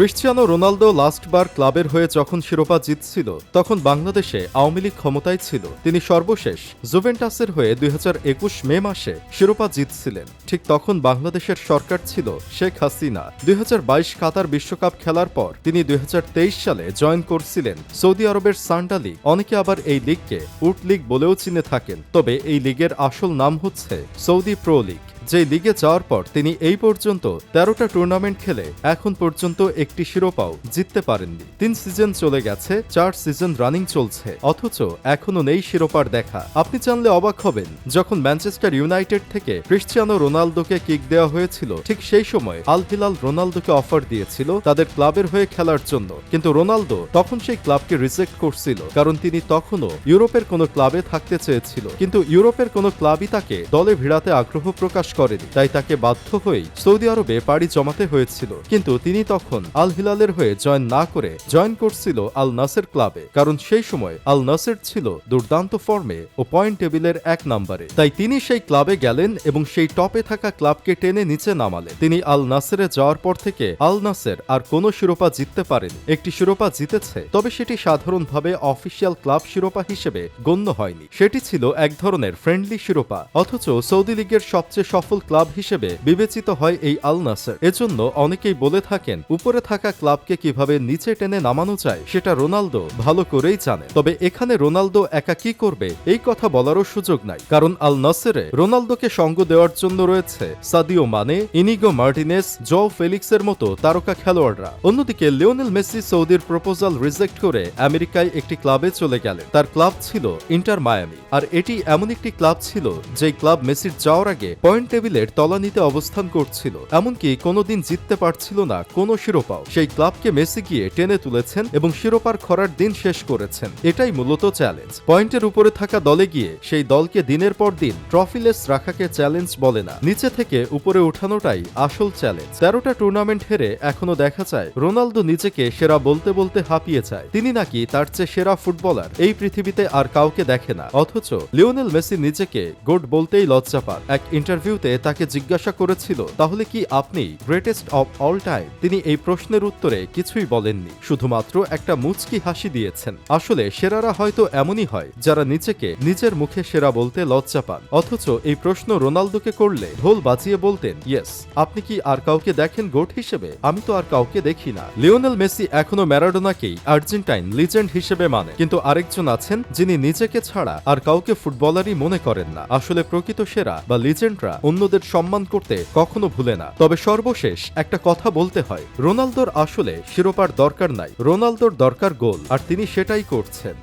Cristiano Ronaldo লাস্টবার ক্লাবের হয়ে যখন শিরোপা জিতছিল, তখন বাংলাদেশে আওয়ামী লীগ ক্ষমতায় ছিল। তিনি সর্বশেষ জুভেন্টাসের হয়ে দুই হাজার একুশ মে মাসে শিরোপা জিতছিলেন। ঠিক তখন বাংলাদেশের সরকার ছিল শেখ হাসিনা। দুই হাজার বাইশ কাতার বিশ্বকাপ খেলার পর তিনি দুই হাজার তেইশ সালে জয়েন করছিলেন সৌদি আরবের সান্ডা লিগ। অনেকে আবার এই লীগকে উট লীগ বলেও চিনে থাকেন। তবে এই লীগের আসল নাম হচ্ছে সৌদি প্রো লিগ। যে লিগে যাওয়ার পর তিনি এই পর্যন্ত তেরোটা টুর্নামেন্ট খেলে এখন পর্যন্ত একটি শিরোপাও জিততে পারেননি। তিন সিজন চলে গেছে, চার সিজন রানিং চলছে, অথচ এখনও নেই শিরোপার দেখা। আপনি জানলে অবাক হবেন, যখন ম্যানচেস্টার ইউনাইটেড থেকে ক্রিশ্চিয়ানো রোনালদোকে কিক দেওয়া হয়েছিল, ঠিক সেই সময় আল হিলাল রোনালদোকে অফার দিয়েছিল তাদের ক্লাবের হয়ে খেলার জন্য। কিন্তু রোনালদো তখন সেই ক্লাবকে রিজেক্ট করছিল, কারণ তিনি তখনও ইউরোপের কোনো ক্লাবে থাকতে চেয়েছিল। কিন্তু ইউরোপের কোনো ক্লাবই তাকে দলে ভিড়াতে আগ্রহ প্রকাশ করেনি তাই তাকে বাধ্য হয়েই সৌদি আরবে পাড়ি জমাতে হয়েছিল। কিন্তু তিনি তখন আল হিলালের হয়ে জয়েন না করে জয়েন করছিল আল নাসের ক্লাবে, কারণ সেই সময় আল নাসের ছিল দুর্দান্ত ফর্মে ও পয়েন্ট টেবিলের এক নম্বরে। তাই তিনি সেই ক্লাবে গেলেন এবং সেই টপে থাকা ক্লাবকে টেনে নিচে নামালেন। তিনি আল নাসেরে যাওয়ার পর থেকে আল নাসের আর কোনো শিরোপা জিততে পারেনি। একটি শিরোপা জিতেছে, তবে সেটি সাধারণভাবে অফিসিয়াল ক্লাব শিরোপা হিসেবে গণ্য হয়নি। সেটি ছিল এক ধরনের ফ্রেন্ডলি শিরোপা, অথচ সৌদি লীগের সবচেয়ে সফল ক্লাব হিসেবে বিবেচিত হয় এই আল নাসের। এজন্য অনেকেই বলে থাকেন, উপরে থাকা ক্লাবকে কীভাবে নিচে টেনে নামানো যায়, সেটা রোনালদো ভালো করেই জানে। তবে এখানে রোনালদো একা কি করবে, এই কথা বলারও সুযোগ নাই। কারণ আল নাসেরে রোনালদোকে সঙ্গ দেওয়ার জন্য রয়েছে সাদিও মানে ইনিগো মার্টিনেস, জো ফেলিক্সের মতো তারকা খেলোয়াড়রা। অন্যদিকে লিওনেল মেসি সৌদির প্রপোজাল রিজেক্ট করে আমেরিকায় একটি ক্লাবে চলে গেলেন। তার ক্লাব ছিল ইন্টার মায়ামি। আর এটি এমন একটি ক্লাব ছিল যে ক্লাব মেসির যাওয়ার আগে পয়েন্ট টেবিলের তলানিতে অবস্থান করছিল। এমনকি কোনোদিন জিততে পারছিল না কোনো শিরোপাও। সেই ক্লাবকে মেসি গিয়ে টেনে তুলেছেন এবং শিরোপার খরার দিন শেষ করেছেন। এটাই মূলত চ্যালেঞ্জ পয়েন্টের উপরে থাকা দলে গিয়ে সেই দলকে দিনের পর দিন ট্রফিলেস রাখাকে চ্যালেঞ্জ বলে না। নিচে থেকে উপরে ওঠানোটাই আসল চ্যালেঞ্জ তেরোটা টুর্নামেন্ট হেরে এখনও দেখা যায় রোনালদো নিজেকে সেরা বলতে বলতে হাঁপিয়ে যায়। তিনি নাকি তার চেয়ে সেরা ফুটবলার। এই পৃথিবীতে আর কাউকে দেখে না। অথচ লিওনেল মেসি নিজেকে গোড বলতেই লজ্জা পান। এক ইন্টারভিউতে তাকে জিজ্ঞাসা করেছিল, তাহলে কি আপনি গ্রেটেস্ট অফ অল টাইম তিনি এই প্রশ্নের উত্তরে কিছুই বলেননি, শুধুমাত্র একটা মুচকি হাসি দিয়েছেন। আসলে সেরারা হয়তো এমনই হয়, যারা নিজেকে নিজের মুখে সেরা বলতে লজ্জা পান। অথচ এই প্রশ্ন রোনালদোকে করলে ঢোল বাজিয়ে বলতেন, ইয়েস, আপনি কি আর কাউকে দেখেন গোট হিসেবে? আমি তো আর কাউকে দেখি না। লিওনেল মেসি এখনও ম্যারাডোনাকেই আর্জেন্টাইন লিজেন্ড হিসেবে মানে কিন্তু আরেকজন আছেন যিনি নিজেকে ছাড়া আর কাউকে ফুটবলারই মনে করেন না। আসলে প্রকৃত সেরা বা লিজেন্ডরা অন্যদের সম্মান করতে কখনো ভুলে না। তবে সর্বশেষ একটা কথা বলতে হয়। রোনালদোর আসলে শিরোপার দরকার নাই। রোনালদোর দরকার গোল, আর তিনি সেটাই করছেন।